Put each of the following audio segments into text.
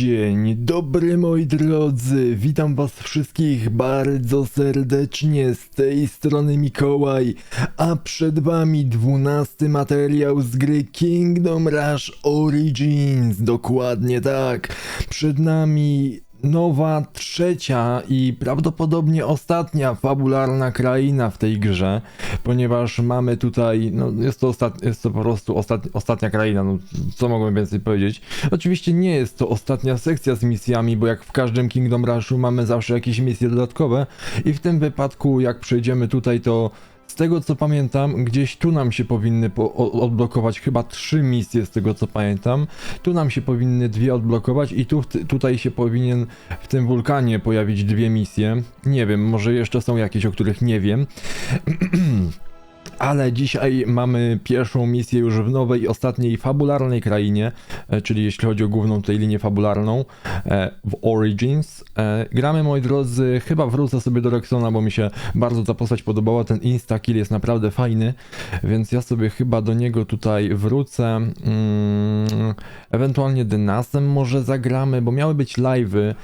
Dzień. Dobry moi drodzy, witam was wszystkich bardzo serdecznie z tej strony Mikołaj, a przed wami dwunasty materiał z gry Kingdom Rush Origins, dokładnie tak, przed nami nowa, trzecia i prawdopodobnie ostatnia fabularna kraina w tej grze, ponieważ mamy tutaj, no jest to, ostat, jest to po prostu ostat, ostatnia kraina, no co mogłem więcej powiedzieć. Oczywiście nie jest to ostatnia sekcja z misjami, bo jak w każdym Kingdom Rushu mamy zawsze jakieś misje dodatkowe i w tym wypadku jak przejdziemy tutaj to z tego co pamiętam, gdzieś tu nam się powinny odblokować chyba trzy misje z tego co pamiętam. Tu nam się powinny dwie odblokować i tu tutaj się powinien w tym wulkanie pojawić dwie misje. Nie wiem, może jeszcze są jakieś, o których nie wiem. Ale dzisiaj mamy pierwszą misję już w nowej, ostatniej fabularnej krainie, e, czyli jeśli chodzi o główną tutaj linię fabularną e, w Origins. E, Gramy, moi drodzy, chyba wrócę sobie do Rexona, bo mi się bardzo ta postać podobała, ten insta-kill jest naprawdę fajny, więc ja sobie chyba do niego tutaj wrócę. Mm, ewentualnie Dynasem może zagramy, bo miały być live'y,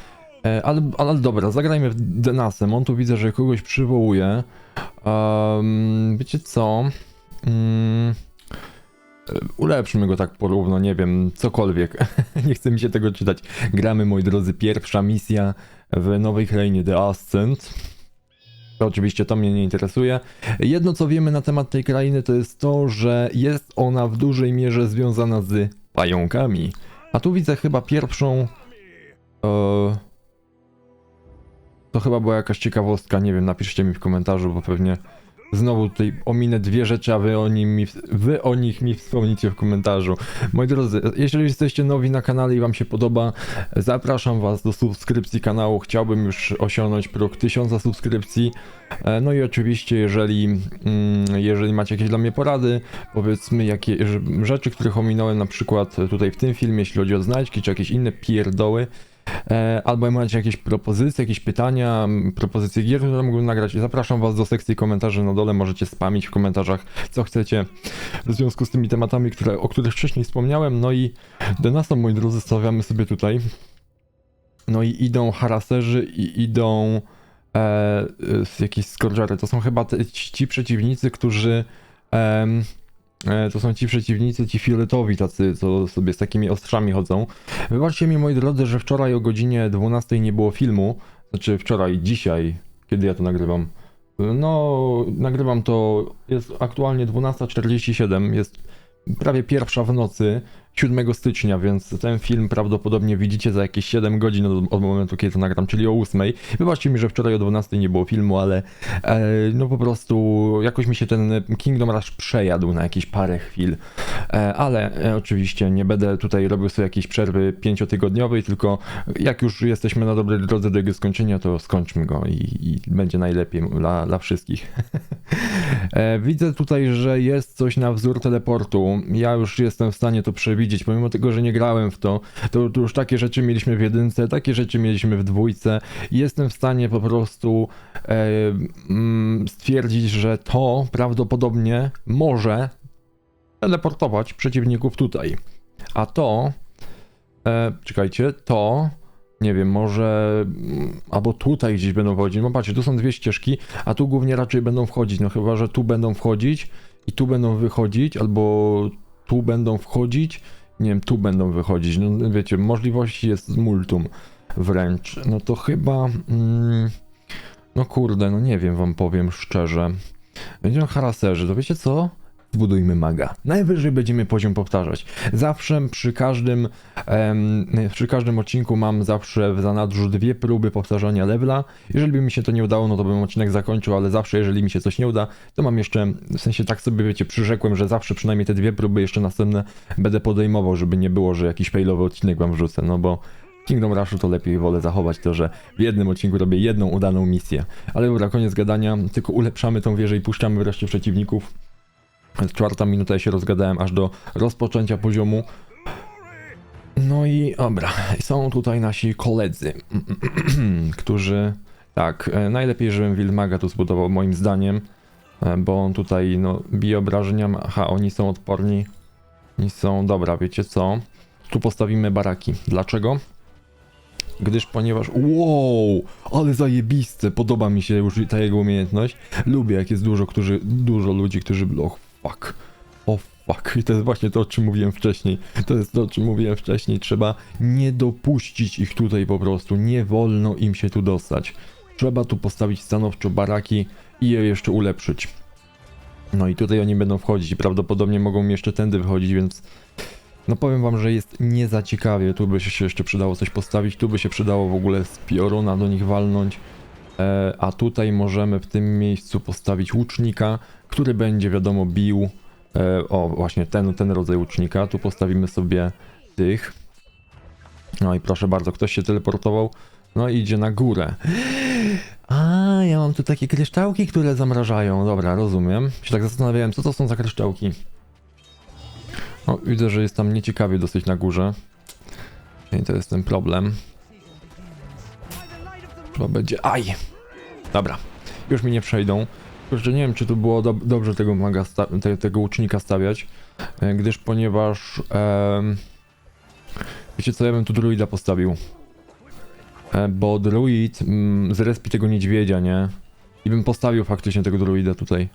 ale, ale dobra, zagrajmy w Dynasem, on tu widzę, że kogoś przywołuje. Um, wiecie co? E, ulepszymy go tak porówno, nie wiem, cokolwiek. nie chce mi się tego czytać. Gramy, moi drodzy, pierwsza misja w nowej krainie The Ascent. Oczywiście to mnie nie interesuje. Jedno co wiemy na temat tej krainy to jest to, że jest ona w dużej mierze związana z pająkami. A tu widzę chyba pierwszą. E, to chyba była jakaś ciekawostka, nie wiem, napiszcie mi w komentarzu, bo pewnie znowu tutaj ominę dwie rzeczy, a wy o, nim mi, wy o nich mi wspomnicie w komentarzu. Moi drodzy, jeżeli jesteście nowi na kanale i wam się podoba, zapraszam was do subskrypcji kanału. Chciałbym już osiągnąć próg 1000 subskrypcji. E, No i oczywiście, jeżeli, mm, jeżeli macie jakieś dla mnie porady, powiedzmy jakie rzeczy, których ominąłem na przykład tutaj w tym filmie, jeśli chodzi o znajdźki, czy jakieś inne pierdoły, albo macie jakieś propozycje, jakieś pytania, propozycje gier, które mógłbym nagrać, zapraszam was do sekcji komentarzy na dole, możecie spamić w komentarzach, co chcecie w związku z tymi tematami, które, o których wcześniej wspomniałem, no i Denasa, moi drodzy, stawiamy sobie tutaj. No i idą haraserzy i idą e, y, jakieś skorżery, to są chyba te, ci, ci przeciwnicy, którzy E, To są ci przeciwnicy, ci fioletowi tacy, co sobie z takimi ostrzami chodzą. Wybaczcie mi, moi drodzy, że wczoraj o godzinie 12 nie było filmu. Znaczy wczoraj, dzisiaj, kiedy ja to nagrywam. No, nagrywam to, jest aktualnie 12.47, jest prawie pierwsza w nocy, 7 stycznia, więc ten film prawdopodobnie widzicie za jakieś 7 godzin od, od momentu, kiedy to nagram, czyli o 8. Wybaczcie mi, że wczoraj o 12 nie było filmu, ale e, no po prostu jakoś mi się ten Kingdom Rush przejadł na jakieś parę chwil. E, ale e, oczywiście nie będę tutaj robił sobie jakiejś przerwy pięciotygodniowej, tylko jak już jesteśmy na dobrej drodze do jego skończenia, to skończmy go i, i będzie najlepiej dla, dla wszystkich. E, Widzę tutaj, że jest coś na wzór teleportu. Ja już jestem w stanie to przewidzieć, pomimo tego, że nie grałem w to. To, to już takie rzeczy mieliśmy w jedynce, takie rzeczy mieliśmy w dwójce. I jestem w stanie po prostu e, mm, stwierdzić, że to prawdopodobnie może teleportować przeciwników tutaj. A to, e, czekajcie, to, nie wiem, może mm, albo tutaj gdzieś będą wchodzić. No patrzcie, tu są dwie ścieżki, a tu głównie raczej będą wchodzić. No chyba, że tu będą wchodzić i tu będą wychodzić, albo tu będą wchodzić, nie wiem, tu będą wychodzić. No wiecie, możliwości jest multum wręcz. No to chyba, mm, no kurde, no nie wiem, wam powiem szczerze. Będziemy haraserzy, to wiecie co? Zbudujmy maga. Najwyżej będziemy poziom powtarzać. Zawsze przy każdym, em, przy każdym odcinku mam zawsze w zanadrzu dwie próby powtarzania levela. Jeżeli by mi się to nie udało, no to bym odcinek zakończył, ale zawsze jeżeli mi się coś nie uda, to mam jeszcze, w sensie tak sobie wiecie, przyrzekłem, że zawsze przynajmniej te dwie próby jeszcze następne będę podejmował, żeby nie było, że jakiś failowy odcinek wam wrzucę, no bo Kingdom Rushu to lepiej wolę zachować to, że w jednym odcinku robię jedną udaną misję. Ale dobra, koniec gadania, tylko ulepszamy tą wieżę i puszczamy wreszcie przeciwników. Czwarta minuta ja się rozgadałem aż do rozpoczęcia poziomu. No i dobra, są tutaj nasi koledzy, którzy tak, e, najlepiej żebym Wilmaga tu zbudował moim zdaniem, e, bo on tutaj no bije obrażeniami, aha, oni są odporni, oni są, dobra, wiecie co, tu postawimy baraki, dlaczego? gdyż ponieważ... Wow, ale zajebiste, podoba mi się już ta jego umiejętność. Lubię, jak jest dużo, którzy, dużo ludzi, którzy... Oh, fuck. O fuck, i to jest właśnie to, o czym mówiłem wcześniej. To jest to, o czym mówiłem wcześniej. Trzeba nie dopuścić ich tutaj po prostu. Nie wolno im się tu dostać. Trzeba tu postawić stanowczo baraki i je jeszcze ulepszyć. No i tutaj oni będą wchodzić prawdopodobnie mogą jeszcze tędy wychodzić, więc no powiem wam, że jest nie za ciekawie. Tu by się jeszcze przydało coś postawić, tu by się przydało w ogóle z pioruna do nich walnąć. E, a tutaj możemy w tym miejscu postawić łucznika, który będzie wiadomo bił. E, o, właśnie ten, ten rodzaj łucznika. Tu postawimy sobie tych. No i proszę bardzo, ktoś się teleportował. No i idzie na górę. A, ja mam tu takie kryształki, które zamrażają. Dobra, rozumiem. Się tak zastanawiałem, co to są za kryształki. O, widzę, że jest tam nieciekawie dosyć na górze. I to jest ten problem. To będzie... Aj! Dobra, już mi nie przejdą. Kurczę, nie wiem, czy tu było dob- dobrze tego maga te- tego łucznika stawiać, e, gdyż ponieważ... em, wiecie co, ja bym tu druida postawił. E, bo druid mm, zrespi tego niedźwiedzia, nie? I bym postawił faktycznie tego druida tutaj.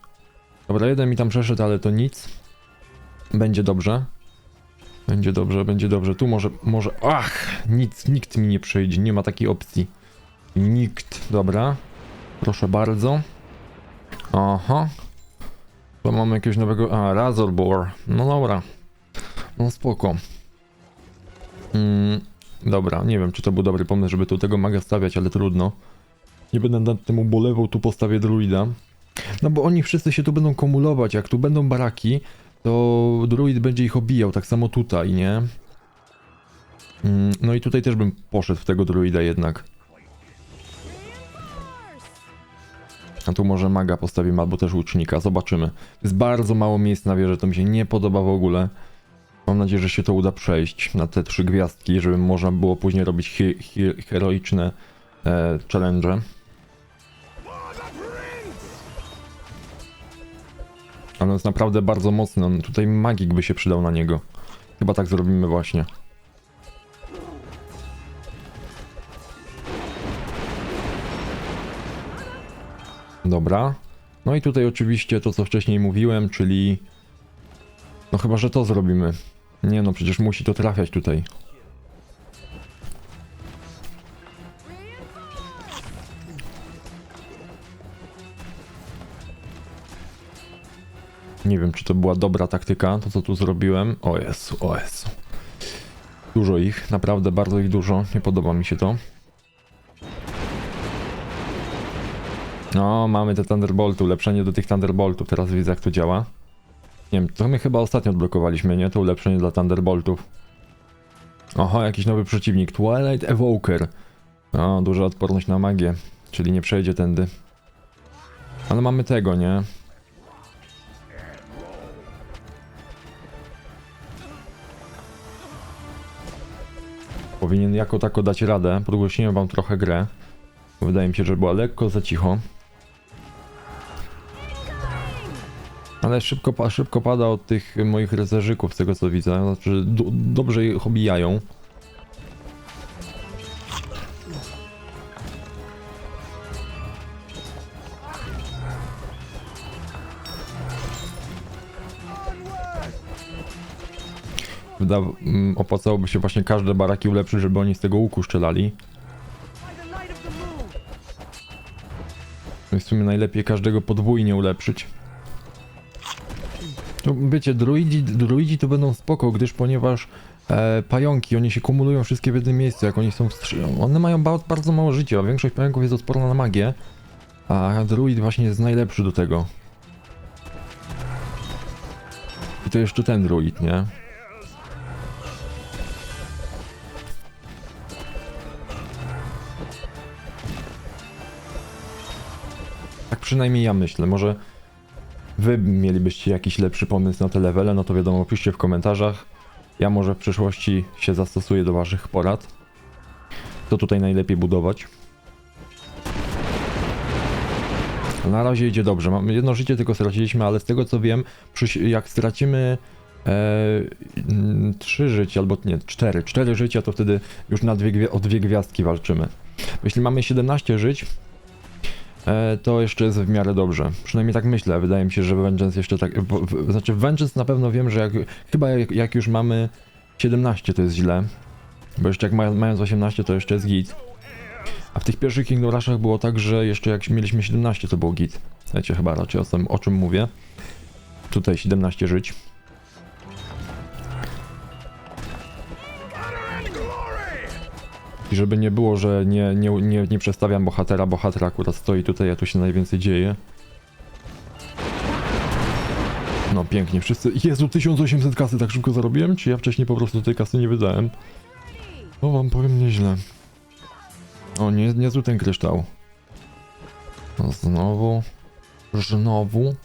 Dobra, jeden mi tam przeszedł, ale to nic. Będzie dobrze. Będzie dobrze, będzie dobrze. Tu może, może... Ach! Nic, nikt mi nie przejdzie, nie ma takiej opcji. Nikt. Dobra. Proszę bardzo. Aha. To mamy jakiegoś nowego... A, Razorboar. No dobra. No spoko. Mm, dobra, nie wiem czy to był dobry pomysł, żeby tu tego maga stawiać, ale trudno. Nie będę nad tym ubolewał, tu postawię druida. No bo oni wszyscy się tu będą kumulować, jak tu będą baraki, to druid będzie ich obijał, tak samo tutaj, nie? Mm, no i tutaj też bym poszedł w tego druida jednak. A tu może maga postawimy, albo też łucznika, zobaczymy. Jest bardzo mało miejsc na wieży, to mi się nie podoba w ogóle. Mam nadzieję, że się to uda przejść na te trzy gwiazdki, żeby można było później robić hi hi heroiczne e, challenge. Ale on jest naprawdę bardzo mocny, on, tutaj magik by się przydał na niego. Chyba tak zrobimy właśnie. Dobra. No i tutaj oczywiście to, co wcześniej mówiłem, czyli... No chyba, że to zrobimy. Nie no, przecież musi to trafiać tutaj. Nie wiem, czy to była dobra taktyka, to co tu zrobiłem. O Jezu, o Jezu. Dużo ich, naprawdę bardzo ich dużo. Nie podoba mi się to. No, mamy te Thunderbolty, ulepszenie do tych Thunderboltów. Teraz widzę, jak to działa. Nie wiem, to my chyba ostatnio odblokowaliśmy, nie? To ulepszenie dla Thunderboltów. Oho, jakiś nowy przeciwnik. Twilight Evoker. O, duża odporność na magię, czyli nie przejdzie tędy. Ale mamy tego, nie? Powinien jako tako dać radę. Podgłośniłem wam trochę grę. Wydaje mi się, że była lekko za cicho. Ale szybko, szybko pada od tych moich rezerzyków, z tego co widzę. Znaczy, do, dobrze je obijają. Wyda, mm, opłacałoby się właśnie każde baraki ulepszyć, żeby oni z tego łuku strzelali. No i w sumie najlepiej każdego podwójnie ulepszyć. Wiecie, druidzi, druidzi to będą spoko, gdyż ponieważ e, pająki, oni się kumulują wszystkie w jednym miejscu, jak oni są wstrzymani. One mają ba bardzo mało życia, a większość pająków jest odporna na magię. A druid właśnie jest najlepszy do tego. I to jeszcze ten druid, nie? Tak przynajmniej ja myślę. Może wy mielibyście jakiś lepszy pomysł na te levele, no to wiadomo, piszcie w komentarzach. Ja może w przyszłości się zastosuję do waszych porad. Co tutaj najlepiej budować. Na razie idzie dobrze. Mamy jedno życie tylko straciliśmy, ale z tego co wiem, jak stracimy e, trzy życia, albo nie, cztery, cztery życia, to wtedy już na dwie, o dwie gwiazdki walczymy. Jeśli mamy 17 żyć, to jeszcze jest w miarę dobrze. Przynajmniej tak myślę. Wydaje mi się, że Vengeance jeszcze tak. W, znaczy, Vengeance na pewno wiem, że jak, chyba jak, jak już mamy 17, to jest źle. Bo jeszcze jak mają, mając 18, to jeszcze jest git. A w tych pierwszych Kingdom Rushach było tak, że jeszcze jak mieliśmy 17, to było git. Wiecie chyba raczej o tym, o czym mówię. Tutaj 17 żyć. I żeby nie było, że nie, nie, nie, nie przestawiam bohatera, bohater akurat stoi tutaj, a tu się najwięcej dzieje. No pięknie, wszyscy... Jezu, 1800 kasy tak szybko zarobiłem? Czy ja wcześniej po prostu tej kasy nie wydałem? O, wam powiem nieźle. O, nie, niezły ten kryształ. No, znowu. Znowu.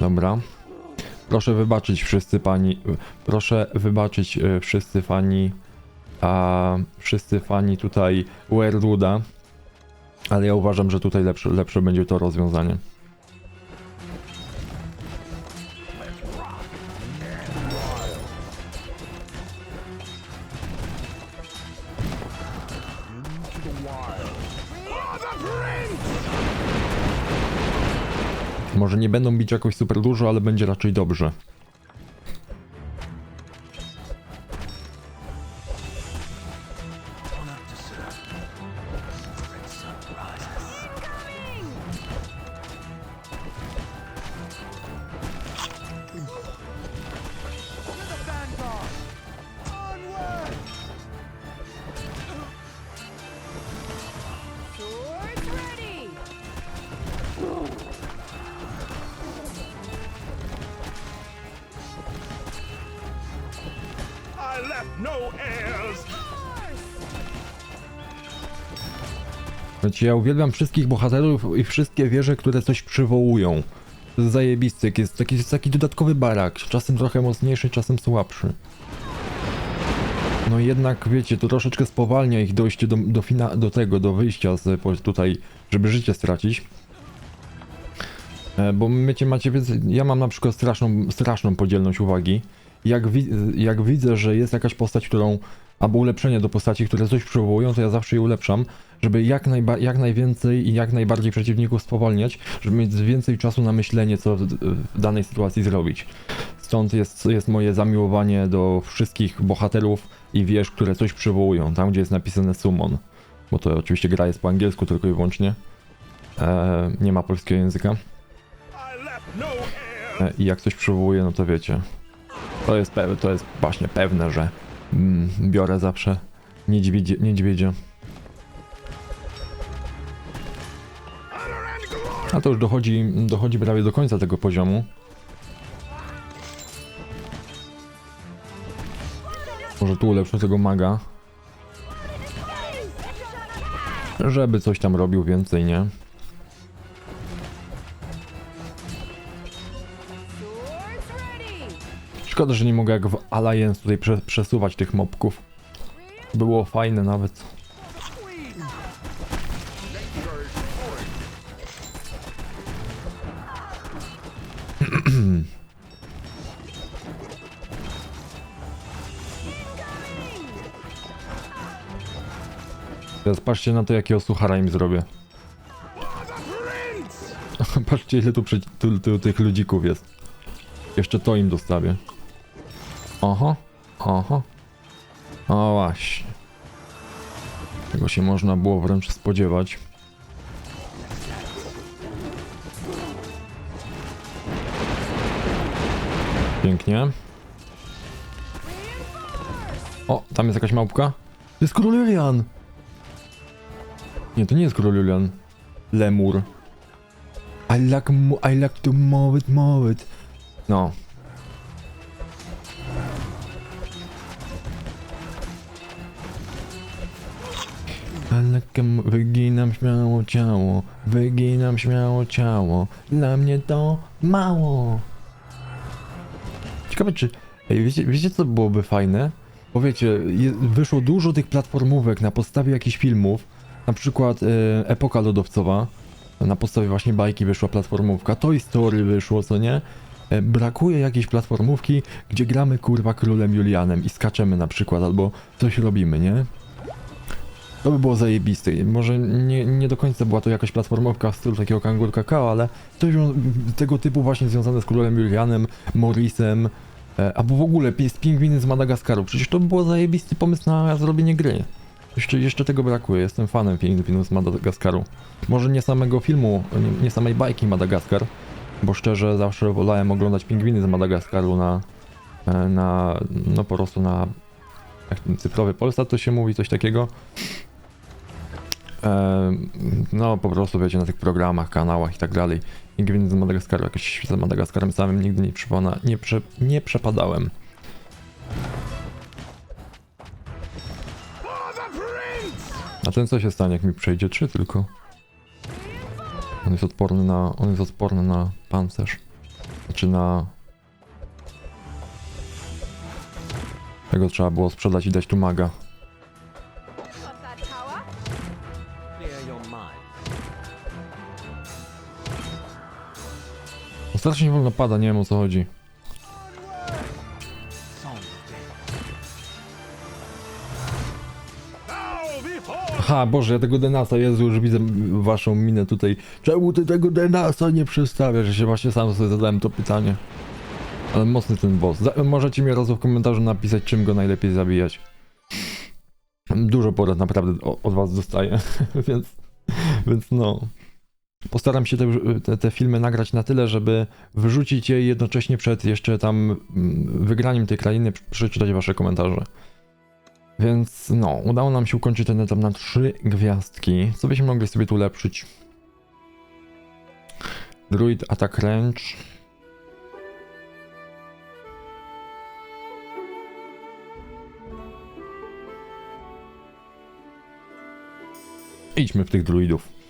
Dobra. Proszę wybaczyć wszyscy pani... Proszę wybaczyć e, wszyscy fani... A wszyscy fani tutaj Werewooda. Ale ja uważam, że tutaj lepsze, lepsze będzie to rozwiązanie. Może nie będą bić jakoś super dużo, ale będzie raczej dobrze. No heirs. Znaczy, ja uwielbiam wszystkich bohaterów i wszystkie wieże, które coś przywołują. To jest zajebisty, jest taki, jest taki dodatkowy barak, czasem trochę mocniejszy, czasem słabszy. No jednak, wiecie, to troszeczkę spowalnia ich dojście do, do, fina, do tego, do wyjścia z tutaj, żeby życie stracić. E, Bo mycie macie, więcej- ja mam na przykład straszną, straszną podzielność uwagi. Jak, wi jak widzę, że jest jakaś postać, którą, albo ulepszenie do postaci, które coś przywołują, to ja zawsze je ulepszam, żeby jak, najba- jak najwięcej i jak najbardziej przeciwników spowalniać, żeby mieć więcej czasu na myślenie, co w, danej sytuacji zrobić. Stąd jest, jest moje zamiłowanie do wszystkich bohaterów i wież, które coś przywołują, tam gdzie jest napisane summon. Bo to oczywiście gra jest po angielsku tylko i wyłącznie. E, nie ma polskiego języka. No. E, I jak coś przywołuje, no to wiecie. To jest, to jest właśnie pewne, że mm, biorę zawsze niedźwiedzie. niedźwiedzie. A to już dochodzi, dochodzi prawie do końca tego poziomu. Może tu ulepszę tego maga. Żeby coś tam robił więcej, nie? Szkoda, że nie mogę jak w Alliance tutaj prze, przesuwać tych mobków. Było fajne nawet. Teraz patrzcie na to, jakiego suchara im zrobię. Patrzcie, ile tu, tu, tu tych ludzików jest. Jeszcze to im dostawię. Oho, oho. O właśnie. Tego się można było wręcz spodziewać. Pięknie. O, tam jest jakaś małpka. Jest król Julian! Nie, to nie jest król Julian. Lemur. I like, I like to move it, move it. No. Ale kam- wyginam śmiało ciało, wyginam śmiało ciało, dla mnie to mało. Ciekawe czy, ej, wiecie, wiecie co byłoby fajne? Bo wiecie, wyszło dużo tych platformówek na podstawie jakichś filmów, na przykład e, Epoka Lodowcowa, na podstawie właśnie bajki wyszła platformówka, Toy Story wyszło, co nie? e, brakuje jakiejś platformówki, gdzie gramy kurwa królem Julianem i skaczemy na przykład, albo coś robimy, nie? To by było zajebiste. Może nie, nie do końca była to jakaś platformówka w stylu takiego kangur kakao, ale coś tego typu właśnie związane z królem Julianem, Morrisem, e, albo w ogóle z pingwiny z Madagaskaru. Przecież to by było zajebisty pomysł na zrobienie gry. Jeszcze, jeszcze tego brakuje. Jestem fanem pingwinów z Madagaskaru. Może nie samego filmu, nie, nie samej bajki Madagaskar, bo szczerze zawsze wolałem oglądać pingwiny z Madagaskaru na, e, na no po prostu na cyfrowy Polsat to się mówi, coś takiego. No po prostu wiecie, na tych programach, kanałach i tak dalej. Pingwiny z Madagaskaru, jakoś za Madagaskarem samym nigdy nie, przypomina, nie, prze, nie przepadałem. A ten co się stanie, jak mi przejdzie 3 tylko? On jest odporny na. On jest odporny na pancerz. Znaczy na. Tego trzeba było sprzedać i dać tu maga. Strasznie wolno pada, nie wiem o co chodzi. Aha, Boże, ja tego Denasa, Jezu, już widzę waszą minę tutaj. Czemu ty tego Denasa nie przedstawiasz? Ja się właśnie sam sobie zadałem to pytanie. Ale mocny ten boss. Możecie mi razu w komentarzu napisać, czym go najlepiej zabijać. Dużo porad naprawdę od was dostaję, więc, więc no. Postaram się te, te, filmy nagrać na tyle, żeby wyrzucić je jednocześnie przed jeszcze tam mm, wygraniem tej krainy przeczytać wasze komentarze. Więc no, udało nam się ukończyć ten etap na trzy gwiazdki. Co byśmy mogli sobie tu ulepszyć? Druid Attack Range. Idźmy w tych druidów.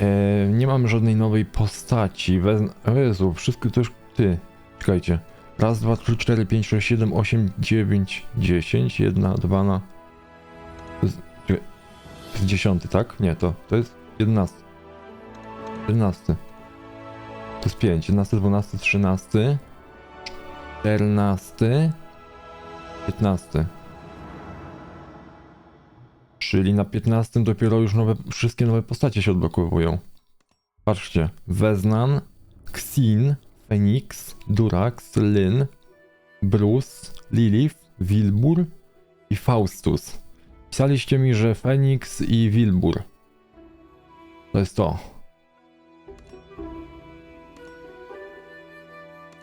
E, nie mamy żadnej nowej postaci. Wez... o Jezu, wszystko to już ty. Czekajcie. Raz, dwa, trzy, cztery, pięć, sześć, siedem, osiem, dziewięć, dziesięć, jedna, dwa na... To jest, to jest dziesiąty, tak? Nie, to, to jest jedenasty. Jedenasty. To jest pięć. Jedenasty, dwunasty, trzynasty. Czternasty. Piętnasty. Czyli na 15 dopiero już nowe, wszystkie nowe postacie się odblokowują. Patrzcie. Weznan, Xin, Phoenix, Durax, Lyn, Bruce, Lilith, Wilbur i Faustus. Pisaliście mi, że Phoenix i Wilbur. To jest to.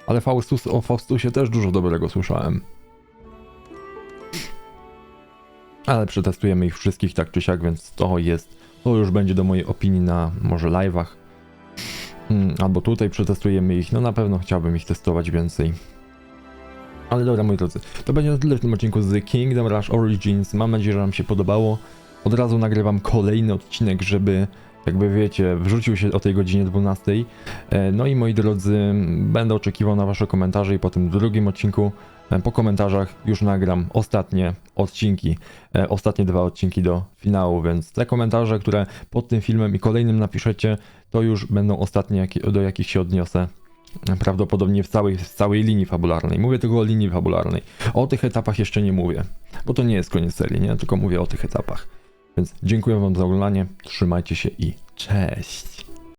Ale Faustus, o Faustusie też dużo dobrego słyszałem. Ale przetestujemy ich wszystkich tak czy siak, więc to jest. To już będzie do mojej opinii na może live'ach. Hmm, albo tutaj przetestujemy ich. No na pewno chciałbym ich testować więcej. Ale dobra, moi drodzy, to będzie na tyle w tym odcinku z Kingdom Rush Origins. Mam nadzieję, że Wam się podobało. Od razu nagrywam kolejny odcinek, żeby, jakby wiecie, wrzucił się o tej godzinie 12. E, No i moi drodzy, będę oczekiwał na Wasze komentarze i po tym drugim odcinku, po komentarzach, już nagram ostatnie odcinki, e, ostatnie dwa odcinki do finału, więc te komentarze, które pod tym filmem i kolejnym napiszecie, to już będą ostatnie, do jakich się odniosę. Prawdopodobnie w całej, w całej linii fabularnej. Mówię tylko o linii fabularnej. O tych etapach jeszcze nie mówię, bo to nie jest koniec serii, nie? Tylko mówię o tych etapach. Więc dziękuję Wam za oglądanie, trzymajcie się i cześć!